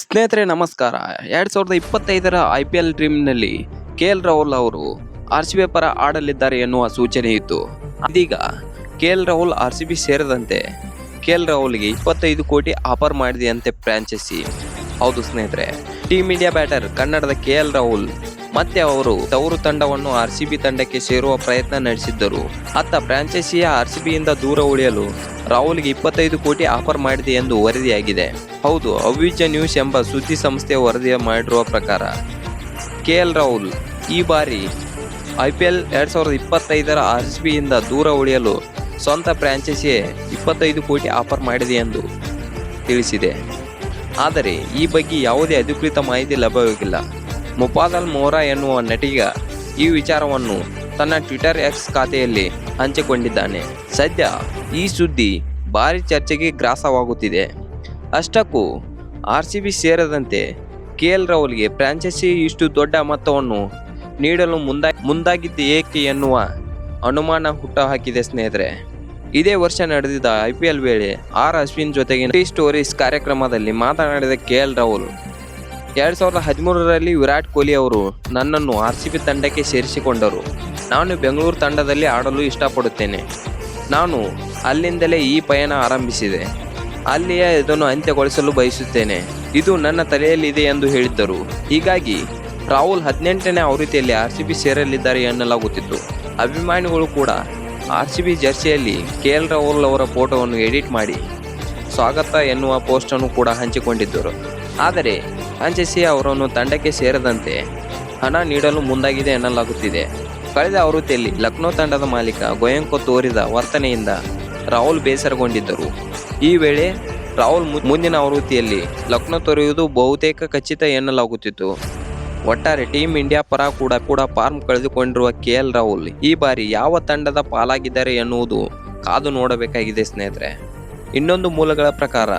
ಸ್ನೇಹಿತರೆ, ನಮಸ್ಕಾರ. ಎರಡು ಸಾವಿರದ ಇಪ್ಪತ್ತೈದರ ಐ ಪಿ ಎಲ್ ಡ್ರೀಮ್ನಲ್ಲಿ ಕೆ ಎಲ್ ರಾಹುಲ್ ಅವರು ಆರ್ ಸಿ ಬಿ ಪರ ಆಡಲಿದ್ದಾರೆ ಎನ್ನುವ ಸೂಚನೆ ಇತ್ತು. ಇದೀಗ K L Rahul R C B ಸೇರದಂತೆ ಕೆ ಎಲ್ ರಾಹುಲ್ಗೆ ಇಪ್ಪತ್ತೈದು ಕೋಟಿ ಆಫರ್ ಮಾಡಿದೆಯಂತೆ ಫ್ರಾಂಚೈಸಿ. ಹೌದು ಸ್ನೇಹಿತರೆ ಟೀಮ್ ಇಂಡಿಯಾ ಬ್ಯಾಟರ್ ಕನ್ನಡದ ಕೆ ಎಲ್ ರಾಹುಲ್ ಮತ್ತೆ ಅವರು ತವರು ತಂಡವನ್ನು ಆರ್ ಸಿ ಬಿ ತಂಡಕ್ಕೆ ಸೇರುವ ಪ್ರಯತ್ನ ನಡೆಸಿದ್ದರು. ಅತ್ತ ಫ್ರಾಂಚೈಸಿಯ ಆರ್ ಸಿ ಬಿಯಿಂದ ದೂರ ಉಳಿಯಲು ರಾಹುಲ್ಗೆ ಇಪ್ಪತ್ತೈದು ಕೋಟಿ ಆಫರ್ ಮಾಡಿದೆ ಎಂದು ವರದಿಯಾಗಿದೆ. ಹೌದು, ಅವಿಜ ನ್ಯೂಸ್ ಎಂಬ ಸುದ್ದಿ ಸಂಸ್ಥೆ ವರದಿ ಮಾಡಿರುವ ಪ್ರಕಾರ ಕೆ ಎಲ್ ರಾಹುಲ್ ಈ ಬಾರಿ ಐ ಪಿ ಎಲ್ ಎರಡು ಸಾವಿರದ ಇಪ್ಪತ್ತೈದರ ಆರ್ ಸಿ ಬಿಯಿಂದ ದೂರ ಉಳಿಯಲು ಸ್ವಂತ ಫ್ರಾಂಚೈಸಿಯೇ ಇಪ್ಪತ್ತೈದು ಕೋಟಿ ಆಫರ್ ಮಾಡಿದೆ ಎಂದು ತಿಳಿಸಿದೆ. ಆದರೆ ಈ ಬಗ್ಗೆ ಯಾವುದೇ ಅಧಿಕೃತ ಮಾಹಿತಿ ಲಭ್ಯವಾಗಿಲ್ಲ. ಮುಪಾದಲ್ ಮೋರಾ ಎನ್ನುವ ನಟಿಗ ಈ ವಿಚಾರವನ್ನು ತನ್ನ ಟ್ವಿಟರ್ ಎಕ್ಸ್ ಖಾತೆಯಲ್ಲಿ ಹಂಚಿಕೊಂಡಿದ್ದಾನೆ. ಸದ್ಯ ಈ ಸುದ್ದಿ ಭಾರಿ ಚರ್ಚೆಗೆ ಗ್ರಾಸವಾಗುತ್ತಿದೆ. ಅಷ್ಟಕ್ಕೂ ಆರ್ ಸಿ ಬಿ ಸೇರದಂತೆ ಕೆ ಎಲ್ ರಾಹುಲ್ಗೆ ಫ್ರಾಂಚೈಸಿ ಇಷ್ಟು ದೊಡ್ಡ ಮೊತ್ತವನ್ನು ನೀಡಲು ಮುಂದಾ, ಮುಂದಾಗಿದ್ದು ಏಕೆ ಎನ್ನುವ ಅನುಮಾನ ಹುಟ್ಟುಹಾಕಿದೆ ಸ್ನೇಹಿತರೆ. ಇದೇ ವರ್ಷ ನಡೆದಿದ್ದ ಐ ಪಿ ಎಲ್ ವೇಳೆ ಆರ್ ಅಶ್ವಿನ್ ಜೊತೆಗೆ ಸ್ಟೋರೀಸ್ ಕಾರ್ಯಕ್ರಮದಲ್ಲಿ ಮಾತನಾಡಿದ ಕೆ ಎಲ್ ರಾಹುಲ್ ಎರಡ್ ಸಾವಿರದ ಹದಿಮೂರರಲ್ಲಿ ವಿರಾಟ್ ಕೊಹ್ಲಿ ಅವರು ನನ್ನನ್ನು ಆರ್ ಸಿ ಬಿ ತಂಡಕ್ಕೆ ಸೇರಿಸಿಕೊಂಡರು. ನಾನು ಬೆಂಗಳೂರು ತಂಡದಲ್ಲಿ ಆಡಲು ಇಷ್ಟಪಡುತ್ತೇನೆ. ನಾನು ಅಲ್ಲಿಂದಲೇ ಈ ಪಯಣ ಆರಂಭಿಸಿದೆ. ಅಲ್ಲಿಯೇ ಇದನ್ನು ಅಂತ್ಯಗೊಳಿಸಲು ಬಯಸುತ್ತೇನೆ. ಇದು ನನ್ನ ತಲೆಯಲ್ಲಿದೆ ಎಂದು ಹೇಳಿದ್ದರು. ಹೀಗಾಗಿ ರಾಹುಲ್ ಹದಿನೆಂಟನೇ ಆವೃತ್ತಿಯಲ್ಲಿ ಆರ್ ಸಿ ಬಿ ಸೇರಲಿದ್ದಾರೆ ಎನ್ನಲಾಗುತ್ತಿತ್ತು. ಅಭಿಮಾನಿಗಳು ಕೂಡ ಆರ್ ಸಿ ಬಿ ಜರ್ಸಿಯಲ್ಲಿ ಕೆ ಎಲ್ ರಾಹುಲ್ ಅವರ ಫೋಟೋವನ್ನು ಎಡಿಟ್ ಮಾಡಿ ಸ್ವಾಗತ ಎನ್ನುವ ಪೋಸ್ಟನ್ನು ಕೂಡ ಹಂಚಿಕೊಂಡಿದ್ದರು. ಆದರೆ ಫ್ರಾಂಚೈಸಿ ಅವರನ್ನು ತಂಡಕ್ಕೆ ಸೇರದಂತೆ ಹಣ ನೀಡಲು ಮುಂದಾಗಿದೆ ಎನ್ನಲಾಗುತ್ತಿದೆ. ಕಳೆದ ಆವೃತ್ತಿಯಲ್ಲಿ ಲಕ್ನೋ ತಂಡದ ಮಾಲೀಕ ಗೋಯಂಕೋ ತೋರಿದ ವರ್ತನೆಯಿಂದ ರಾಹುಲ್ ಬೇಸರಗೊಂಡಿದ್ದರು. ಈ ವೇಳೆ ರಾಹುಲ್ ಮುಂದಿನ ಆವೃತ್ತಿಯಲ್ಲಿ ಲಕ್ನೋ ತೊರೆಯುವುದು ಬಹುತೇಕ ಖಚಿತ ಎನ್ನಲಾಗುತ್ತಿತ್ತು. ಒಟ್ಟಾರೆ ಟೀಮ್ ಇಂಡಿಯಾ ಪರ ಕೂಡ ಕೂಡ ಫಾರ್ಮ್ ಕಳೆದುಕೊಂಡಿರುವ ಕೆ ಎಲ್ ರಾಹುಲ್ ಈ ಬಾರಿ ಯಾವ ತಂಡದ ಪಾಲಾಗಿದ್ದಾರೆ ಎನ್ನುವುದು ಕಾದು ನೋಡಬೇಕಾಗಿದೆ ಸ್ನೇಹಿತರೆ. ಇನ್ನೊಂದು ಮೂಲಗಳ ಪ್ರಕಾರ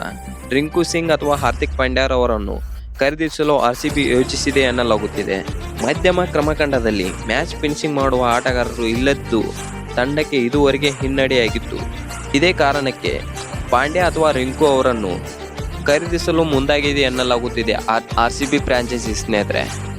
ರಿಂಕು ಸಿಂಗ್ ಅಥವಾ ಹಾರ್ದಿಕ್ ಪಾಂಡ್ಯಾರವರನ್ನು ಖರೀದಿಸಲು ಆರ್ ಸಿ ಬಿ ಯೋಚಿಸಿದೆ ಎನ್ನಲಾಗುತ್ತಿದೆ ಮಧ್ಯಮ ಕ್ರಮಖಂಡದಲ್ಲಿ ಮ್ಯಾಚ್ ಫಿನಿಶಿಂಗ್ ಮಾಡುವ ಆಟಗಾರರು ಇಲ್ಲದ್ದು ತಂಡಕ್ಕೆ ಇದುವರೆಗೆ ಹಿನ್ನಡೆಯಾಗಿತ್ತು. ಇದೇ ಕಾರಣಕ್ಕೆ ಪಾಂಡ್ಯ ಅಥವಾ ರಿಂಕು ಅವರನ್ನು ಖರೀದಿಸಲು ಮುಂದಾಗಿದೆ ಎನ್ನಲಾಗುತ್ತಿದೆ ಆರ್ ಸಿ ಬಿ ಫ್ರಾಂಚೈಸಿ ಸ್ನೇಹಿತರೆ.